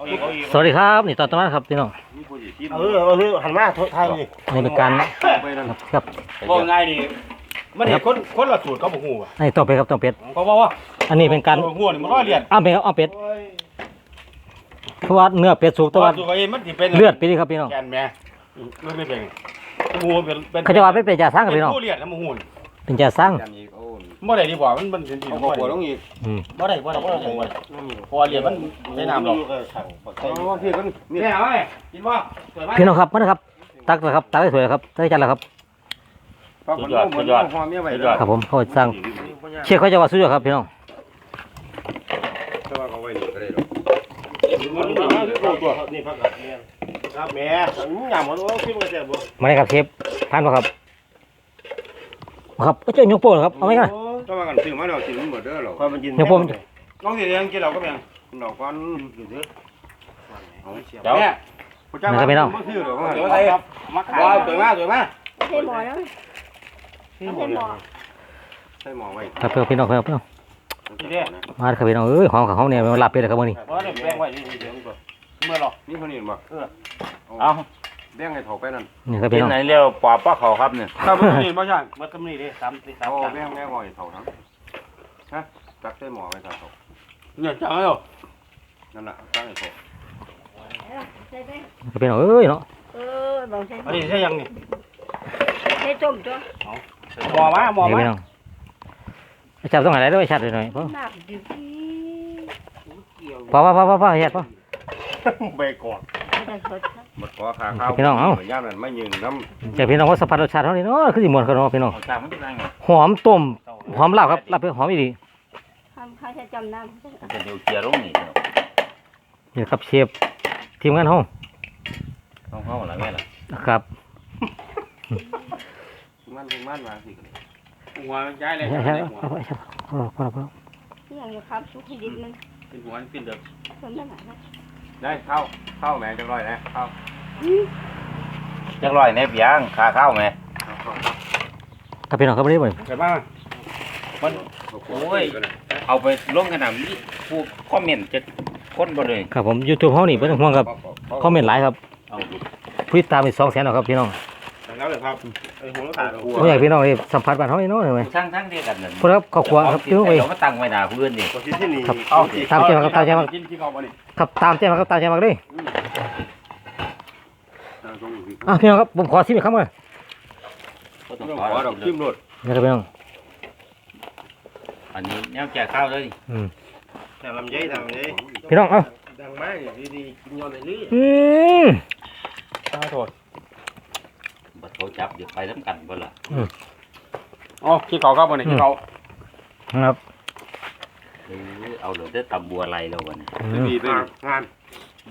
สวัสดีครับนี่ตอนตะวันครับพี่น้องมีผู้สิชิมเออเอาเถอะหันมาโทษทายนี่นี่เป็นการไปนั่นครับบอกง่ายดิมันเห็นคนคนละสูตรเขาบอกหูอะอันนี้ต้มเป็ดครับต้มเป็ดเขาบอกว่าอันนี้เป็นการหัวนี่มันร้อยเลียนอ้าวเป็ดครับอ้าวเป็ดเพราะว่าเนื้อเป็ดสุกแตะวันสูตรเขาเองมันสิเป็นเลือดไปดิครับพี่น้องแกนแม่ไม่ไม่เป็นหูเป็นเป็นเขาจะว่าเป็นเป็ดยาสร้างครับพี่น้องผู้เลียนแล้วมันหูนี่เป็นยาสร้างยันอีกโอ้ย บ่ได้ดีกว่ามันมันเป็นสีเอาบ่หัวได้ลงอีกอืมบ่ได้บ่ได้บ่ได้บ่ได้เพราะว่าเลียนมันใช้น้ำหรอกเอาพี่ก็นี่นี่เอาไว้กินบ่สวยไหมพี่น้องครับมานะครับ ตักเลยครับตักได้สวยครับตักได้จัดแล้วครับฟักมันเอาหมดเอาหอมเมียไว้เด้อครับผมเขาสร้างเชี่ยเขาจะว่าสุดยอดครับพี่น้องแต่ว่าเอาไว้นี่ก็ได้ดอกนี่พักกับเนี่ยครับแม่หยามหมดโอ้พี่มันก็แซ่บบ่มาเลยครับเชฟทานป่ะครับครับเจ้ายกโป้เหรอครับเอาไหมกัน แต่ว่ากันซื้อมาแล้วสิมันหมดเด้อหรอกความมันยินเดี๋ยวผม น้องสิเลี้ยงกินเราก็แม่งดอกก่อนเดี๋ยวแม่ผู้จ้าบ่ซื้อหรอกเดี๋ยวใส่มาขายสวยมากสวยมากใช่หมอแล้วใช่หมอใส่หม้อไว้ครับเพี่องครับพี่น้องทีเดียวมาครับพี่น้องเอ้ยหอมกับหอมเนี่ยมันหลาบเป็ดเลยครับวันนี้เพราะเนี่ยแป้งไว้นี่เดี๋ยวก่อนเมื่อหรอนี่คนนี้บ่เอา แบ่งให้เฒ่าไปนั่นนี่ครับเป็พี่นน้องไหนเรียกปอบป้าเขาครับเนี่ยถ้ามันนี่ไม่ใช่มันก็นี่ดิสามสี่สามเอาจานแบ่งแบ่งไว้ให้เฒ่าทั้งฮะตักใส่หม้อไว้ซะเฒ่าเนี่ยจังเลยเหรอนั่นน่ะตั้งให้เฒ่าใช่ไหมครับพี่น้องเอ้ยเนาะเออบอกใช่อันนี้ใช่ยังนี่ใช่ต้มจ้ะหมอมาหมอนี่มาพี่น้องจับต้องไหนด้วยชัดเลยหน่อยพ่อหนักดิบที่พ่อพ่อพ่อพ่อพ่อเฮ็ดพ่อเบรกก่อนไม่ได้สดครับ หมดขอขาข้าวพี่น้องเอ้า ย่ามนั่นไม่ยิงน้ำจากพี่น้องว่าสัมผัสรสชาติเท่านี้เนาะคือสิม่วนเขาเนาะพี่น้องเอาตามมันเป็นไงหอมต้มหอมลาบครับลาบเป็นหอมอีดีทำข้าวจะจำน้มันจะเดียวเกียร์ลงนี่นี่ครับเชฟทีมงานเฮาต้องเข้าอะไรแม่ล่ะนะครับ มันมันมาสิกันหัวมันย้ายเลยใช่ใช่เอาไปครับพอพอพอำที่อย่างนี้ครับสุขดิบมันเป็นหัวเป็นเดือดคนไม่หนานะได้ข้าวข้าวแม่จังร้อยนะข้าว จักร้อยในเปียงขาข้าวไหมถ้าพี่น้องเขาไม่ได้บ่ใช่ป่ะมันโอ้ยเอาไปลงขนาดนี้ผู้คอมเมนต์จะคนบ่เลยครับผม YouTube เฮานี่บ่ต้องห่วงครับคอมเมนต์หลายครับเอาผู้ติดตามอีก200,000แล้วครับพี่น้องแล้วเลยครับไอ้หัวขาดบ่อยากให้พี่น้องได้สัมผัสบ้านเฮานี่เนาะเห็นไหมช่างทั้งเดียวกันนั่นพวกเราครอบครัวครับพี่น้องเอ้ยเรามาตั้งไว้หน้าเพื่อนนี่ก็ที่ที่นี่ครับเอาตามใจมาครับตามใจมากินที่เขาบ่นี่ครับตามใจมาครับตามใจมาเลยตรงนี้ อะพี่น้องครับผมขอชิมอีกครั้งก่อนก็ต้องต้องขอขอดอกจิ้มรสนะครับพี่น้องอันนี้แนวแจกข้าวเลยอืมแต่ลำไยทำลำไยพี่น้องเอ้าดังมากดีดีกินยอดเลยนี่อืมขอโทษบัดเขาจับเดี๋ยวไปทั้งกันบ่ล่ะอ๋อที่เขาครับบ่นี่ที่เขาครับ เออเอาเลยได้ตำบัวไรแล้ววันนี้อืมดีไปงาน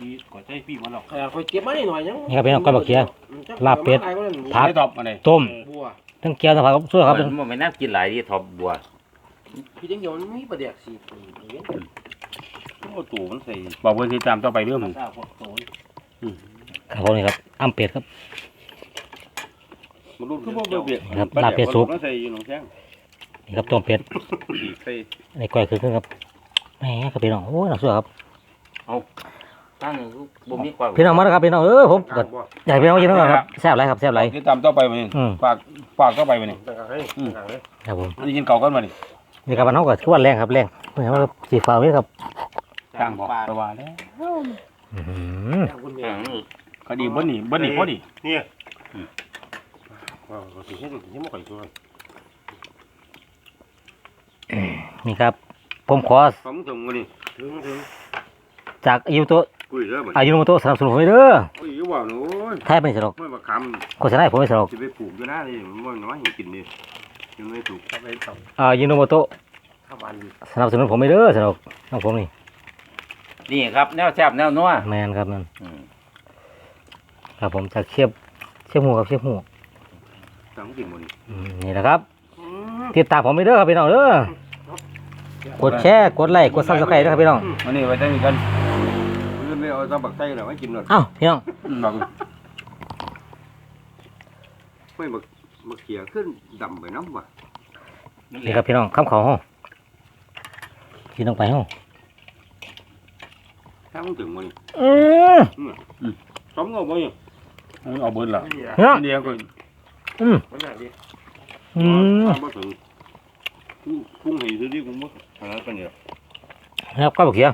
ดีกว่าใจพี่มันหรอกขนาดคอยเก็บมาหน่อยยังนี่ครับพี่น้องก้อยบักเขีย ลาบเป็ด ผัดไม่ตอบมาเลยต้มบัวทั้งเกี๊ยวทั้งผักครับสู้ครับมันไม่น่ากินหลายที่ทอบบัวพี่จังเดียวมันมีประเดี๋ยวสิโอ้ตู่มันใส่บอกเบอร์ที่ตามต่อไปเรื่องมันครับผมนี่ครับอ้ำเป็ดครับมันรูปคือบ่เบื่อเบื่อครับลาบเป็ดสุกมันใส่อยู่หนองแซง นี่ครับต้มเป็ดดีใส่ในก้อยคือขึ้นครับแหมครับพี่น้องโอ้ยน่าสู้ครับตั้งบ่มีความพี่น้องมาแล้วครับพี่น้องเออผมก็บ่อยากให้พี่น้องกินทั้งนั้นครับแซ่บไรครับแซ่บไรที่ตามต่อไปมานี่อืมฝากฝากต่อไปมานี่ต่างให้ต่างเลยครับผมอันนี้กินเก่ากันมานี่นี่ครับบ้านเขาก็คือว่าแรงครับแรงเห็นว่าสีฟ้าไว้ครับจ้างบอกไปว่าแล้วอื้อหือคุณอืเนี่ยมคดีเบิ้ลนี่เบิ้ลนี่พอดีเนี่ยว้าวก็สิให้ดูที่มันก่อยตัว นี่ครับ ผมขอผมส่งมานี่ถึงถึงจากอายุโตะกุยเด้อบ่อายุโตะสนับสนุนผมเด้อโอ้ยว่าหนูแท้ไม่สนุกไม่มาคโฆษณาให้ผมไม่สนุกำจะไปปลูกอยู่นะนี่มันน้อยให้กินดิยังไม่ถูกทำไปทอายุโนโมโตะำข้าวมันสนับสนุนผมไม่เด้อสนุกน้องผมนี่นี่ครับแนวแซ่บแนวนัวแมนครับนั่นอืมครับผมจากเชียบเชียบหูครับเชียบหูสังกินหมดนี่อืมนี่นะครับติดตามผมไม่เด้อครับพี่น้องเด้อ กดแชร์กดไลค์กดซับสไครต์ด้วยครับพี่น้องวันนี้ไว้ได้กันมื้อไม่เอาตะบักไส้หรอไม่กินหรอกเอ้าพี่น้องบอกไม่บักบักเขียขึ้นดำไปน้ำว่ะนี่ครับพี่น้องคำเขาห้องกินลงไปห้องถ้ามันถึงมันอืมซ้อมเงาบ่ยังเอาเบิดล่ะเนาะเดียวก็อืมมันน่าดีอืมถ้ามาถึง กุ้งให้ซื้อดิกุ้งบ่ขนาดกันเนี่ยครับก็บอกเขียว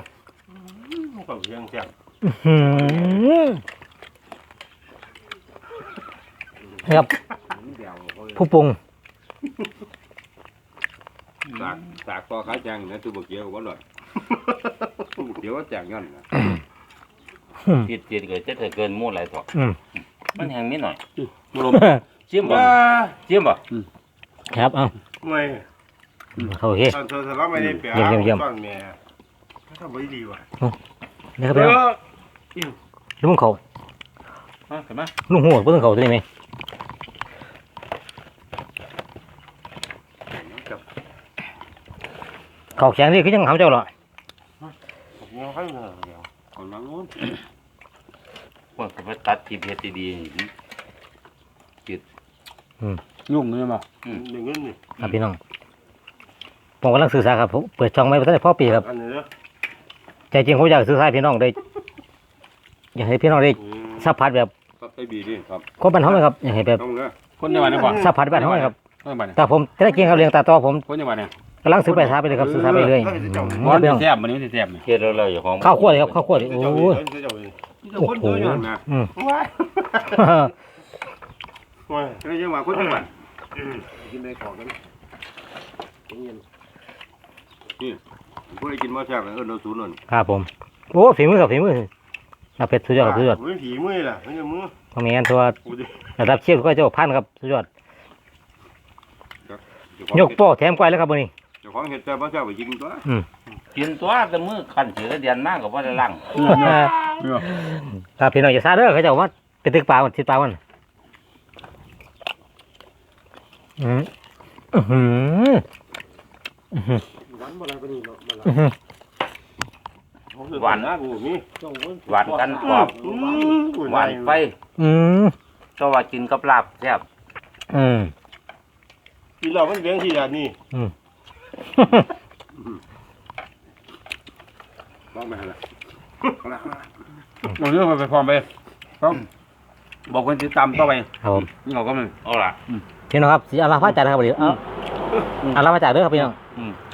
ก็เพียงแซ่บอืมครับเดียวโอ้ยผู้ปรุงสากสากก็ขายแจงนะตัวบ่เกี่ยวบ่หลอดบ่เกี่ยวว่าแจงย้อนนะอืมติดติดก็จะถ้าเกินหมู่หลายถอกอืมมันแห้งนิดหน่อยบ่ลมชิมบ่ชิมบ่ครับเอาไม่ โอเค ตอนเธอทะเลาะไม่ได้เปรียบเยี่ยมเยี่ยมเยี่ยมตอนเมียทำไว้ดีว่ะนี่ครับพี่น้องลุงเขามาเห็นไหมลุงหัวเพิ่งเขาตัวนี้ไหมเขาแข็งนี่คือยังหำเจ้าเหรอยังให้เหนื่อยเดียวเอาลุ้นพวกก็ไปตัดที่เพชรดีๆนี่ยุ่งเลยมั้ยอย่างนี้นี่ครับพี่น้อง ผมกำลังสื่อสารครับผมเปิดช่องไม่ตั้งแต่พ่อปีครับอันนี้เนาะใจจริงผมอยากสื่อสารพี่น้องได้ อยากให้พี่น้องได้อืมสัมผัสแบบตัดไปบีดิครับคนบ้านเขาเลยครับอยากให้แบบต้องเด้อคนจังหวัดนี่บ่สัมผัสบ้านเขาเลยครับคนจังหวัดนี่แต่ผมจะได้กินครับเรียงตาต่อผมคนจังหวัดนี่กำลังสื่อไปสารไปเลยครับสื่อสารไปเรื่อยอืมบ่ครับพี่สิน้องแซ่บมื้อนี้สิแซ่บนี่เฮ็ดแล้วเราอย่าของข้าวคั่วเลยครับข้าวคั่วเลยโอ้เจ้าโหเองเจ้าเองนี่จะโอ้คนโหเดียวย้อนนะอืมว้ายว้ายก็ยังว่าคนจังหวัดอืมกินได้ของกันกินเย็น ผู้ใดกินบ่แซ่บเอิ้นเอาศูนย์นั่นครับผม โอ้ฝีมือครับฝีมือเอาเป็ดสุดยอดครับสุดยอดมือผีมือล่ะไม่ใช่มือเพราะไม่งั้นตัวโอ้ยระดับเชฟก็เจ้าพันครับสุดยอดเจ้าของยกโป้แถมก้อยแล้วครับมื้อนี้เจ้าของเฮ็ดแต่บ่แซ่บไปกินตัวกินตัวแต่มือคันเสือเดียนมากก็บ่ได้ล้างครับพี่น้องอย่าซาเด้อเขาเจะว่าเป็นตึกปลาวันทิศปลาวันอืมอื้อหืออื้อหือห วานบ่อะไรก็นี่เนาะบ่ละอื้อหือ หวานนะกูมีหวานกันกรอบ อืมกูหวานไปอืมเพราะว่ากินกับลาบแซ่บอืม กินเรามันเลี้ยงที่ยานี่อืมลองไปหั่นล่ะบ่เรื่องไปพร้อมไปครับบอกคนติดตามต่อไปครับผมนี่เขาก็มันเอาล่ะพี่น้องครับสิอาลาพาจ่ายนะครับเดี๋ยวเอาอาลาพาจ่ายเด้อครับพี่น้องเอาละจ้ะ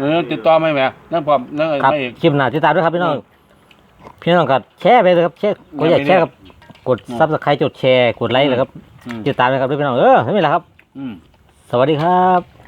เออติดต่อไม่แม่นั่นพร้อมนั่นครับไม่อีก คลิปหน้าติดตามด้วยครับพี่น้อง พี่น้องก็แชร์ไปเลยครับแชร์กดอยากแชร์ครับกดซับสไครต์กดแชร์กดไลค์เลยครับอืม ติดตามนะครับด้วยพี่น้องเออไม่เป็นไรครับ อืม สวัสดีครับ